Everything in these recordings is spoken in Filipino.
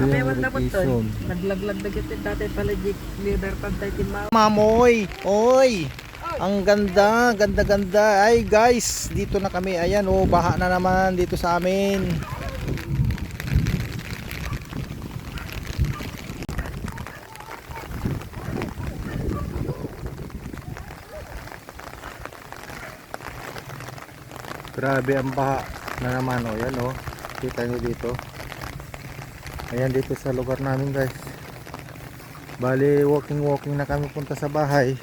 Wala po to. Naglaglag na kita dati pala Jake liver pantay timao. Mamoy! Oy! Ang ganda, ganda, ganda. Ay guys, dito na kami. Ayan oh, baha na naman dito sa amin. Grabe ang baha na naman oh. Yan oh. Kita nyo dito. Ayan dito sa lugar namin guys. Bali, walking-walking na kami punta sa bahay.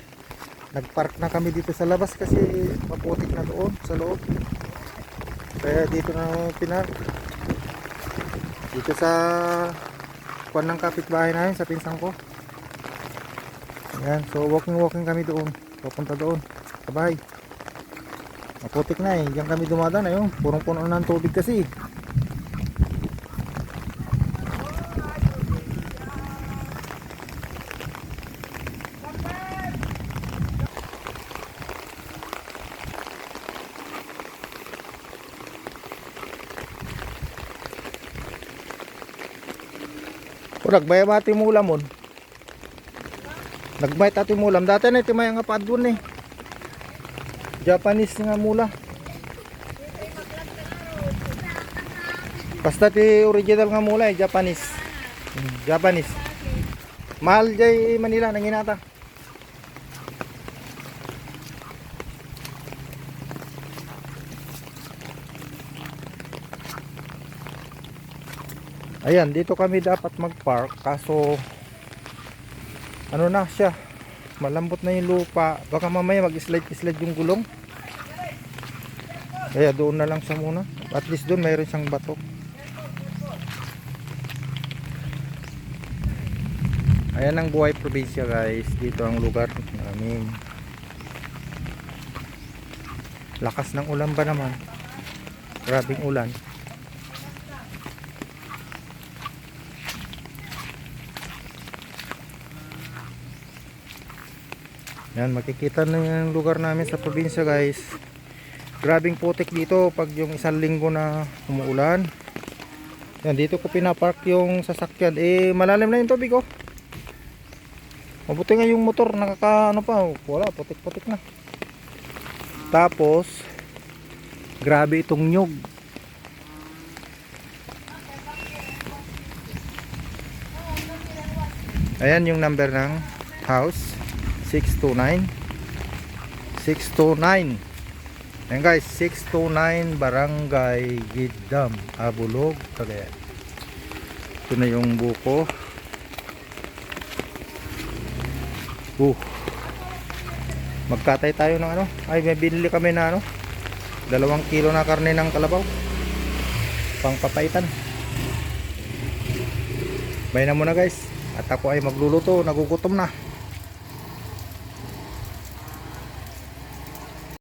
Nagpark na kami dito sa labas kasi maputik na doon sa loob. Kaya dito na pinark. Dito sa kuwan ng kapitbahay namin sa pinsang ko. Ayan, so walking-walking kami doon. Papunta doon sa bahay. Maputik na eh. Diyan kami dumadaan ayun. Purong puno ng tubig kasi. O nagbay ba ati mulam mon? Nagbay ati mulam. Dati na iti may nga padun eh. Japanese nga mula. Basta ti original nga mula eh, Japanese. Hmm, Japanese. Mahal jay Manila nang Ayan, dito kami dapat mag-park kaso ano na siya malambot na yung lupa. Baka mamaya mag-slide slide yung gulong. Kaya doon na lang siya muna. At least doon mayroon siyang bato. Ayan ang buhay probinsya guys. Dito ang lugar namin. Lakas ng ulan ba naman? Grabing ulan Yan, makikita na yung lugar namin sa probinsya guys. Grabing putik dito pag yung isang linggo na umuulan. Yan, dito ko pinapark yung sasakyan. Eh, malalim na yung tubig oh. Mabuti nga yung motor, nakaka ano pa, wala, putik-putik na. Tapos, grabe itong nyug. Ayan yung number ng house. 629 629 Ayan guys 629 Barangay Gidam Abulog Cagayan. Ito na yung buko. Uh. Magkatay tayo ng ano? Ay may binili kami na ano? Dalawang kilo na karne ng kalabaw. Pang papaitan bay na muna guys. At ako ay magluluto. Nagugutom na